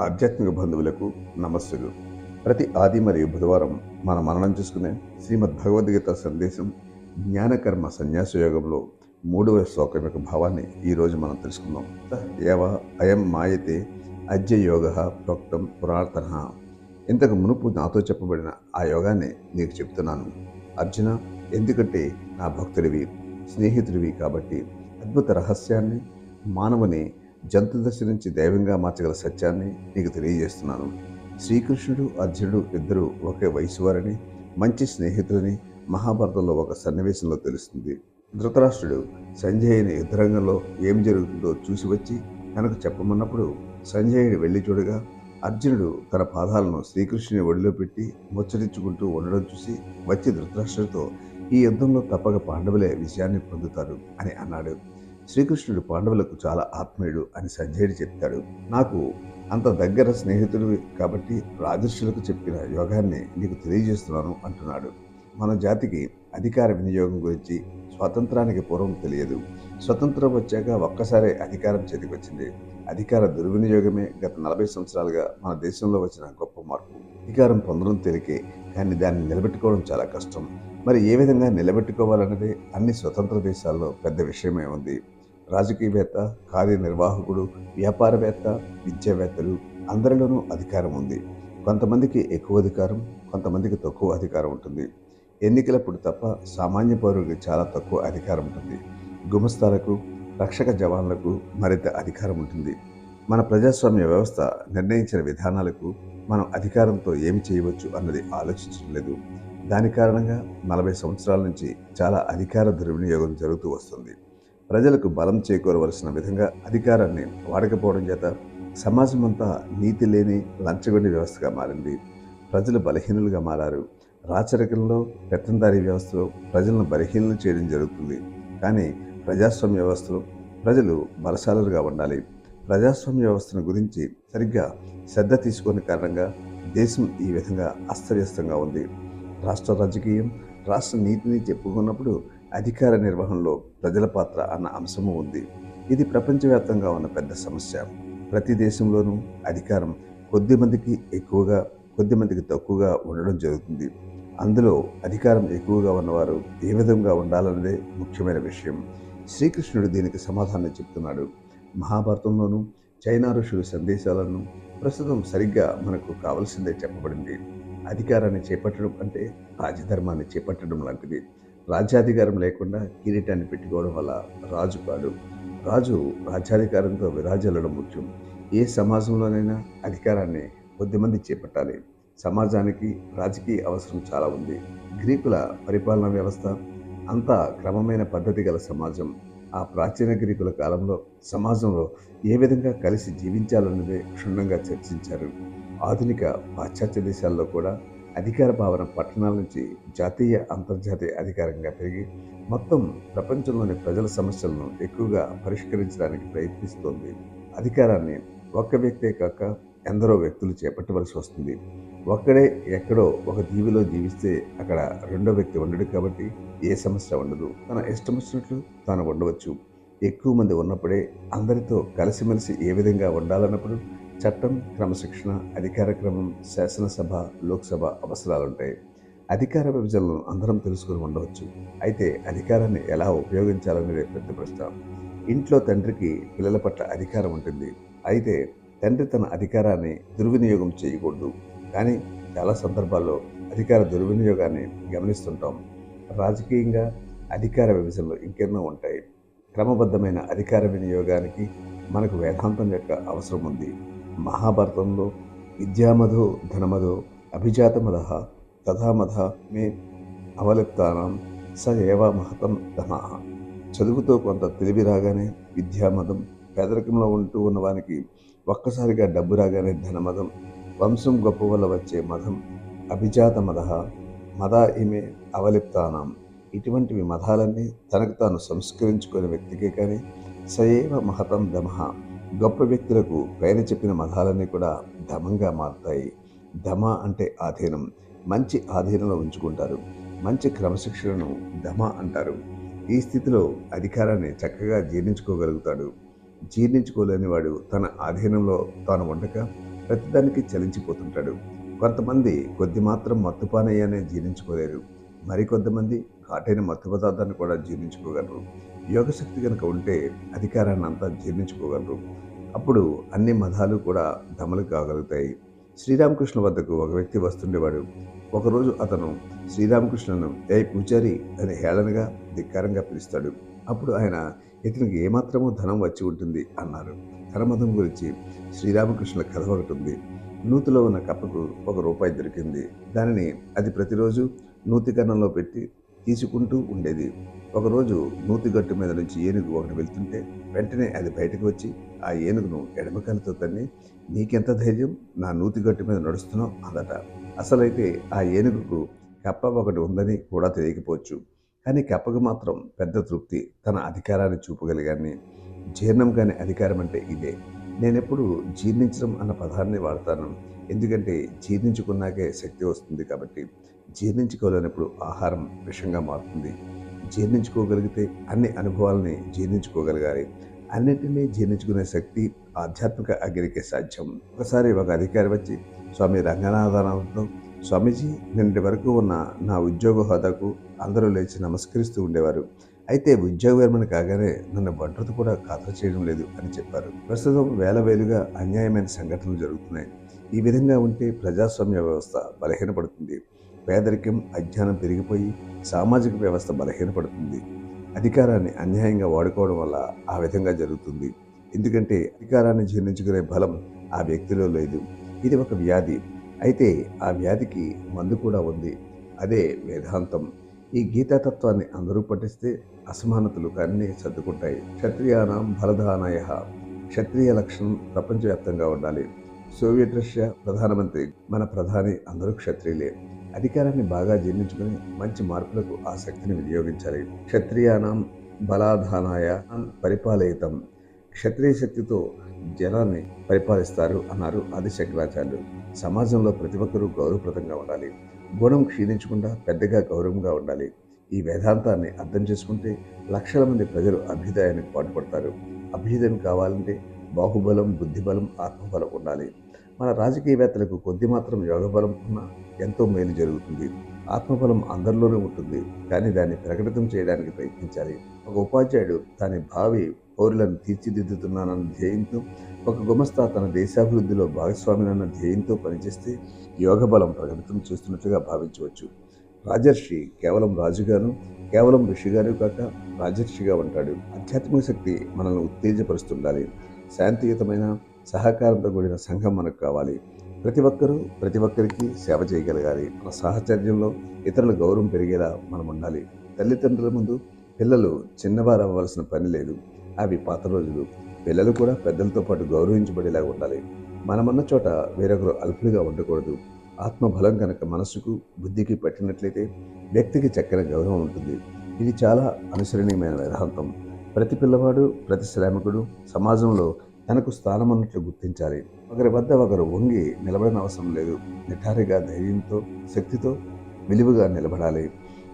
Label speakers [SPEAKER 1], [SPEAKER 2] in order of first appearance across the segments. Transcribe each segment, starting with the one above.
[SPEAKER 1] ఆధ్యాత్మిక బంధువులకు నమస్సులు. ప్రతి ఆది మరియు బుధవారం మన మననం చేసుకునే శ్రీమద్ భగవద్గీత సందేశం జ్ఞానకర్మ సన్యాస యోగంలో మూడవ శ్లోకం యొక్క భావాన్ని ఈరోజు మనం తెలుసుకుందాం. ఏవ అయం మాయతే అద్య యోగ ప్రోక్తం పురాతన ఇంతకు మునుపు నాతో చెప్పబడిన ఆ యోగాన్ని నీకు చెప్తున్నాను. అర్జున ఎందుకంటే నా భక్తుడివి స్నేహితుడివి కాబట్టి అద్భుత రహస్యాన్ని మానవుని జంతు దశ నుంచి దైవంగా మార్చగల సత్యాన్ని నీకు తెలియజేస్తున్నాను. శ్రీకృష్ణుడు అర్జునుడు ఇద్దరు ఒకే వయసు వారని మంచి స్నేహితులని మహాభారతంలో ఒక సన్నివేశంలో తెలుస్తుంది. ధృతరాష్ట్రుడు సంజయుని యుద్ధరంగంలో ఏం జరుగుతుందో చూసి వచ్చి తనకు చెప్పమన్నప్పుడు సంజయుడు వెళ్ళి చూడగా అర్జునుడు తన పాదాలను శ్రీకృష్ణుని ఒడిలో పెట్టి ముచ్చరించుకుంటూ ఉండడం చూసి వచ్చి ధృతరాష్ట్రుడితో ఈ యుద్ధంలో తప్పక పాండవులే విజయాన్ని పొందుతారు అని అన్నాడు. శ్రీకృష్ణుడు పాండవులకు చాలా ఆత్మీయుడు అని సంజయుడు చెప్తాడు. నాకు అంత దగ్గర స్నేహితుడు కాబట్టి రాజర్షులకు చెప్పిన యోగాన్ని నీకు తెలియజేస్తున్నాను అంటున్నాడు. మన జాతికి అధికార వినియోగం గురించి స్వాతంత్రానికి పూర్వం తెలియదు. స్వతంత్రం వచ్చాక ఒక్కసారి అధికారం చేతికి వచ్చింది. అధికార దుర్వినియోగమే గత నలభై సంవత్సరాలుగా మన దేశంలో వచ్చిన గొప్ప మార్పు. అధికారం పొందడం తేలికే కానీ దాన్ని నిలబెట్టుకోవడం చాలా కష్టం. మరి ఏ విధంగా నిలబెట్టుకోవాలన్నదే అన్ని స్వతంత్ర దేశాల్లో పెద్ద విషయమే ఉంది. రాజకీయవేత్త కార్యనిర్వాహకుడు వ్యాపారవేత్త విద్యావేత్తలు అందరిలోనూ అధికారం ఉంది. కొంతమందికి ఎక్కువ అధికారం కొంతమందికి తక్కువ అధికారం ఉంటుంది. ఎన్నికలప్పుడు తప్ప సామాన్య పౌరుడికి చాలా తక్కువ అధికారం ఉంటుంది. గుమస్తాలకు రక్షక జవాన్లకు మరింత అధికారం ఉంటుంది. మన ప్రజాస్వామ్య వ్యవస్థ నిర్ణయించిన విధానాలకు మనం అధికారంతో ఏమి చేయవచ్చు అన్నది ఆలోచించడం లేదు. దాని కారణంగా నలభై సంవత్సరాల నుంచి చాలా అధికార దుర్వినియోగం జరుగుతూ వస్తుంది. ప్రజలకు బలం చేకూరవలసిన విధంగా అధికారాన్ని వాడకపోవడం చేత సమాజం అంతా నీతి లేని లంచగొండి వ్యవస్థగా మారింది. ప్రజలు బలహీనులుగా మారారు. రాచరికంలో పెత్తందారీ వ్యవస్థలో ప్రజలను బలహీనలు చేయడం జరుగుతుంది. కానీ ప్రజాస్వామ్య వ్యవస్థలో ప్రజలు బలశాలులుగా ఉండాలి. ప్రజాస్వామ్య వ్యవస్థను గురించి సరిగ్గా శ్రద్ధ తీసుకునే కారణంగా దేశం ఈ విధంగా అస్తవ్యస్తంగా ఉంది. రాష్ట్ర రాజకీయం రాష్ట్ర నీతిని చెప్పుకున్నప్పుడు అధికార నిర్వహణలో ప్రజల పాత్ర అన్న అంశము ఉంది. ఇది ప్రపంచవ్యాప్తంగా ఉన్న పెద్ద సమస్య. ప్రతి దేశంలోనూ అధికారం కొద్ది మందికి ఎక్కువగా కొద్ది మందికి తక్కువగా ఉండడం జరుగుతుంది. అందులో అధికారం ఎక్కువగా ఉన్నవారు ఏ విధంగా ఉండాలన్నదే ముఖ్యమైన విషయం. శ్రీకృష్ణుడు దీనికి సమాధానం చెప్తున్నాడు. మహాభారతంలోనూ చైనా ఋషుల సందేశాలను ప్రస్తుతం సరిగ్గా మనకు కావలసిందే చెప్పబడింది. అధికారాన్ని చేపట్టడం అంటే రాజధర్మాన్ని చేపట్టడం లాంటిది. రాజ్యాధికారం లేకుండా కిరీటాన్ని పెట్టుకోవడం వల్ల రాజు కాడు రాజు రాజ్యాధికారంతో విరాజల్లడం ముఖ్యం. ఏ సమాజంలోనైనా అధికారాన్ని కొద్దిమంది చేపట్టాలి. సమాజానికి రాజకీయ అవసరం చాలా ఉంది. గ్రీకుల పరిపాలనా వ్యవస్థ అంతా క్రమమైన పద్ధతి గల సమాజం. ఆ ప్రాచీన గ్రీకుల కాలంలో సమాజంలో ఏ విధంగా కలిసి జీవించాలన్నదే క్షుణ్ణంగా చర్చించారు. ఆధునిక పాశ్చాత్య దేశాల్లో కూడా అధికార భావన పట్టణాల నుంచి జాతీయ అంతర్జాతీయ అధికారంగా పెరిగి మొత్తం ప్రపంచంలోని ప్రజల సమస్యలను ఎక్కువగా పరిష్కరించడానికి ప్రయత్నిస్తోంది. అధికారాన్ని ఒక్క వ్యక్తే కాక ఎందరో వ్యక్తులు చేపట్టవలసి వస్తుంది. ఒక్కడే ఎక్కడో ఒక దీవిలో జీవిస్తే అక్కడ రెండో వ్యక్తి ఉండడు కాబట్టి ఏ సమస్య ఉండదు. తన ఇష్టం వచ్చినట్లు తాను ఉండవచ్చు. ఎక్కువ మంది ఉన్నప్పుడే అందరితో కలిసిమెలిసి ఏ విధంగా ఉండాలన్నప్పుడు చట్టం క్రమశిక్షణ అధికార క్రమం శాసనసభ లోక్సభ అవసరాలుంటాయి. అధికార విభజనలను అందరం తెలుసుకుని ఉండవచ్చు. అయితే అధికారాన్ని ఎలా ఉపయోగించాలనేదే పెద్ద ప్రశ్న. ఇంట్లో తండ్రికి పిల్లల పట్ల అధికారం ఉంటుంది. అయితే తండ్రి తన అధికారాన్ని దుర్వినియోగం చేయకూడదు. కానీ చాలా సందర్భాల్లో అధికార దుర్వినియోగాన్ని గమనిస్తుంటాం. రాజకీయంగా అధికార విభజనలు ఇంకెన్నో ఉంటాయి. క్రమబద్ధమైన అధికార వినియోగానికి మనకు వేదాంతం యొక్క అవసరం ఉంది. మహాభారతంలో విద్యామధో ధనమధో అభిజాతమద తథామధ మే అవలిప్తానం స ఏవ మహతం ధన చదువుతో కొంత తెలివి రాగానే విద్యామదం పేదరికంలో ఉంటూ ఉన్నవానికి ఒక్కసారిగా డబ్బు రాగానే ధనమదం వంశం గొప్ప వల్ల వచ్చే మదం అభిజాత మద మద ఇమే అవలిప్తానం. ఇటువంటివి మతాలన్నీ తనకు తాను సంస్కరించుకునే వ్యక్తికే కానీ సయేవ మహతం దమహ గొప్ప వ్యక్తులకు పైన చెప్పిన మతాలన్నీ కూడా ధమంగా మారుతాయి. ధమ అంటే ఆధీనం. మంచి ఆధీనంలో ఉంచుకుంటారు. మంచి క్రమశిక్షణను ధమ అంటారు. ఈ స్థితిలో అధికారాన్ని చక్కగా జీర్ణించుకోగలుగుతాడు. జీర్ణించుకోలేని వాడు తన ఆధీనంలో తాను ఉండక ప్రతిదానికి చలించిపోతుంటాడు. కొంతమంది కొద్ది మాత్రం మత్తుపానయ్యానే జీర్ణించుకోలేరు. మరికొంతమంది ఘాటైన మత్తు పదార్థాన్ని కూడా జీర్ణించుకోగలరు. యోగశక్తి కనుక ఉంటే అధికారాన్ని అంతా జీర్ణించుకోగలరు. అప్పుడు అన్ని మతాలు కూడా దమలు కాగలుగుతాయి. శ్రీరామకృష్ణ వద్దకు ఒక వ్యక్తి వస్తుండేవాడు. ఒకరోజు అతను శ్రీరామకృష్ణను ఏ పూజారి అని హేళనగా ధిక్కారంగా పిలుస్తాడు. అప్పుడు ఆయన ఇతనికి ఏమాత్రమూ ధనం వచ్చి ఉంటుంది అన్నారు. ధనమతం గురించి శ్రీరామకృష్ణుల కథ ఒకటి ఉంది. నూతిలో ఉన్న కప్పకు ఒక రూపాయి దొరికింది. దానిని అది ప్రతిరోజు నూతి పెట్టి తీసుకుంటూ ఉండేది. ఒకరోజు నూతి గట్టు మీద నుంచి ఏనుగు ఒకటి వెళ్తుంటే వెంటనే అది బయటకు వచ్చి ఆ ఏనుగును ఎడమకాలతో తన్ని నీకెంత ధైర్యం? నా నూతి గట్టు మీద నడుస్తున్నావు? అందట అసలైతే ఆ ఏనుగుకు కప్ప ఒకటి ఉందని కూడా తెలియకపోవచ్చు. కానీ కప్పకు మాత్రం పెద్ద తృప్తి తన అధికారాన్ని చూపగలిగాన్ని. జీర్ణం కాని అధికారం అంటే ఇదే. నేనెప్పుడు జీర్ణించడం అన్న పదాన్ని వాడతాను. ఎందుకంటే జీర్ణించుకున్నాకే శక్తి వస్తుంది కాబట్టి. జీర్ణించుకోలేనప్పుడు ఆహారం విషంగా మారుతుంది. జీర్ణించుకోగలిగితే అన్ని అనుభవాలని జీర్ణించుకోగలగాలి. అన్నింటినీ జీర్ణించుకునే శక్తి ఆధ్యాత్మిక అగ్నికి సాధ్యం. ఒకసారి ఒక అధికారి వచ్చి స్వామి రంగనాథనాథంతో స్వామీజీ నిన్నటి వరకు ఉన్న నా ఉద్యోగ హోదాకు అందరూ లేచి నమస్కరిస్తూ ఉండేవారు. అయితే ఉద్యోగ విరమణ కాగానే నన్ను భద్రత కూడా ఖాతరు చేయడం లేదు అని చెప్పారు. ప్రస్తుతం వేల వేలుగా అన్యాయమైన సంఘటనలు జరుగుతున్నాయి. ఈ విధంగా ఉంటే ప్రజాస్వామ్య వ్యవస్థ బలహీనపడుతుంది. పేదరికం అజ్ఞానం పెరిగిపోయి సామాజిక వ్యవస్థ బలహీనపడుతుంది. అధికారాన్ని అన్యాయంగా వాడుకోవడం వల్ల ఆ విధంగా జరుగుతుంది. ఎందుకంటే అధికారాన్ని జీర్ణించుకునే బలం ఆ వ్యక్తిలో లేదు. ఇది ఒక వ్యాధి. అయితే ఆ వ్యాధికి మందు కూడా ఉంది. అదే వేదాంతం. ఈ గీతాతత్వాన్ని అందరూ పఠిస్తే అసమానతలు కన్నీ సర్దుకుంటాయి. క్షత్రియానాం బలదానాయ క్షత్రియ లక్షణం ప్రపంచవ్యాప్తంగా ఉండాలి. సోవియట్ రష్యా ప్రధానమంత్రి. మన ప్రధాని అందరూ క్షత్రియులే. అధికారాన్ని బాగా జీర్ణించుకుని మంచి మార్పులకు ఆ శక్తిని వినియోగించాలి. క్షత్రియానం బలాధానాయ పరిపాలయితం. క్షత్రియ శక్తితో జనాన్ని పరిపాలిస్తారు అన్నారు ఆది శంకరాచార్యులు సమాజంలో ప్రతి ఒక్కరూ గౌరవప్రదంగా ఉండాలి. గుణం క్షీణించకుండా పెద్దగా గౌరవంగా ఉండాలి. ఈ వేదాంతాన్ని అర్థం చేసుకుంటే లక్షల మంది ప్రజలు అభ్యుదయానికి పాటుపడతారు. అభ్యుదయం కావాలంటే బాహుబలం బుద్ధిబలం ఆత్మబలం ఉండాలి. మన రాజకీయవేత్తలకు కొద్ది మాత్రం యోగబలం ఉన్నా ఎంతో మేలు జరుగుతుంది. ఆత్మబలం అందరిలోనే ఉంటుంది. కానీ దాన్ని ప్రకటితం చేయడానికి ప్రయత్నించాలి. ఒక ఉపాధ్యాయుడు దాని భావి పౌరులను తీర్చిదిద్దుతున్నానన్న ధ్యేయంతో ఒక గుమస్తా తన దేశాభివృద్ధిలో భాగస్వామినన్న ధ్యేయంతో పనిచేస్తే యోగ బలం ప్రకటితం చేస్తున్నట్లుగా భావించవచ్చు. రాజర్షి కేవలం రాజుగాను కేవలం ఋషిగాను కాక రాజర్షిగా ఉంటాడు. ఆధ్యాత్మిక శక్తి మనల్ని ఉత్తేజపరుస్తుండాలి. శాంతియుతమైన సహకారంతో కూడిన సంఘం మనకు కావాలి. ప్రతి ఒక్కరూ ప్రతి ఒక్కరికి సేవ చేయగలగాలి. మన సాహచర్యంలో ఇతరుల గౌరవం పెరిగేలా మనం ఉండాలి. తల్లిదండ్రుల ముందు పిల్లలు చిన్నవారు అవ్వాల్సిన పని లేదు. అవి పాత రోజులు. పిల్లలు కూడా పెద్దలతో పాటు గౌరవించబడేలా ఉండాలి. మనమన్న చోట వేరొకరు అల్పులుగా ఉండకూడదు. ఆత్మబలం కనుక మనస్సుకు బుద్ధికి పట్టినట్లయితే వ్యక్తికి చక్కని గౌరవం ఉంటుంది. ఇది చాలా అనుసరణీయమైన వేదాంతం. ప్రతి పిల్లవాడు ప్రతి శ్రామికుడు సమాజంలో తనకు స్థానం అన్నట్లు గుర్తించాలి. ఒకరి వద్ద ఒకరు వంగి నిలబడిన అవసరం లేదు. నిఠారిగా ధైర్యంతో శక్తితో విలువగా నిలబడాలి.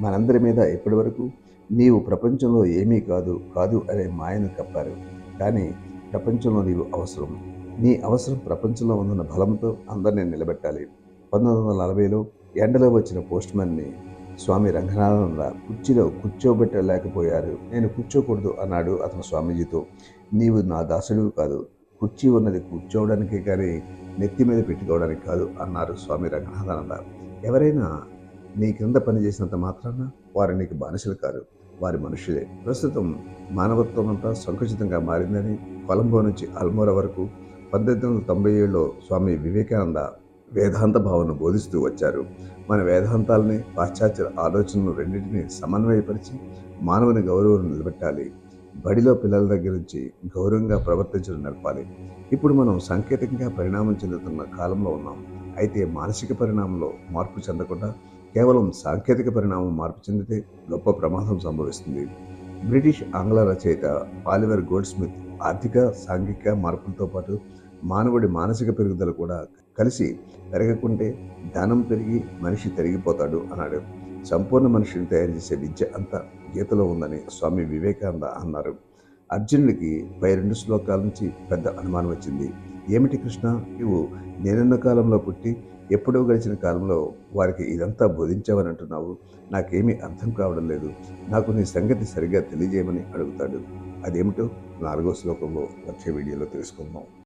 [SPEAKER 1] మనందరి మీద ఇప్పటి వరకు నీవు ప్రపంచంలో ఏమీ కాదు కాదు అనే మాయను కప్పారు. కానీ ప్రపంచంలో నీవు అవసరం. నీ అవసరం ప్రపంచంలో ఉన్న బలంతో అందరినీ నిలబెట్టాలి. పంతొమ్మిది వందల నలభైలో ఎండలో వచ్చిన పోస్ట్మెన్ని స్వామి రంగనాథన్ కుర్చీలో కూర్చోబెట్టలేకపోయారు. నేను కూర్చోకూడదు అన్నాడు అతను స్వామీజీతో. నీవు నా దాసుడు కాదు. కుర్చీ ఉన్నది కూర్చోవడానికే కానీ నెత్తి మీద పెట్టుకోవడానికి కాదు అన్నారు స్వామి రంగనాథానంద. ఎవరైనా నీ క్రింద పనిచేసినంత మాత్రాన వారు నీకు బానిసలు కారు. వారి మనుషులే. ప్రస్తుతం మానవత్వం అంతా సంకుచితంగా మారిందని కొలంబో నుంచి అల్మోరా వరకు పద్దెనిమిది వందల తొంభై ఏడులో స్వామి వివేకానంద వేదాంత భావను బోధిస్తూ వచ్చారు. మన వేదాంతాలని పాశ్చాత్య ఆలోచనలు రెండింటినీ సమన్వయపరిచి మానవుని గౌరవం నిలబెట్టాలి. బడిలో పిల్లల దగ్గర నుంచి గౌరవంగా ప్రవర్తించడం నడపాలి ఇప్పుడు మనం సాంకేతికంగా పరిణామం చెందుతున్న కాలంలో ఉన్నాం. అయితే మానసిక పరిణామంలో మార్పు చెందకుండా కేవలం సాంకేతిక పరిణామం మార్పు చెందితే గొప్ప ప్రమాదం సంభవిస్తుంది. బ్రిటిష్ ఆంగ్ల రచయిత ఆలివర్ గోల్డ్ స్మిత్ ఆర్థిక సాంఘిక మార్పులతో పాటు మానవుడి మానసిక పెరుగుదల కూడా కలిసి పెరగకుంటే ధనం పెరిగి మనిషి తరిగిపోతాడు అన్నాడు. సంపూర్ణ మనిషిని తయారు చేసే విద్య అంతా గీతలో ఉందని స్వామి వివేకానంద అన్నారు. అర్జునుడికి పై రెండు శ్లోకాల నుంచి పెద్ద అనుమానం వచ్చింది. ఏమిటి కృష్ణ? నువ్వు నేనున్న కాలంలో పుట్టి ఎప్పుడో గడిచిన కాలంలో వారికి ఇదంతా బోధించావని అంటున్నావు. నాకేమీ అర్థం కావడం లేదు. నాకు నీ సంగతి సరిగ్గా తెలియజేయమని అడుగుతాడు. అదేమిటో నాలుగో శ్లోకంలో వచ్చే వీడియోలో తెలుసుకుందాం.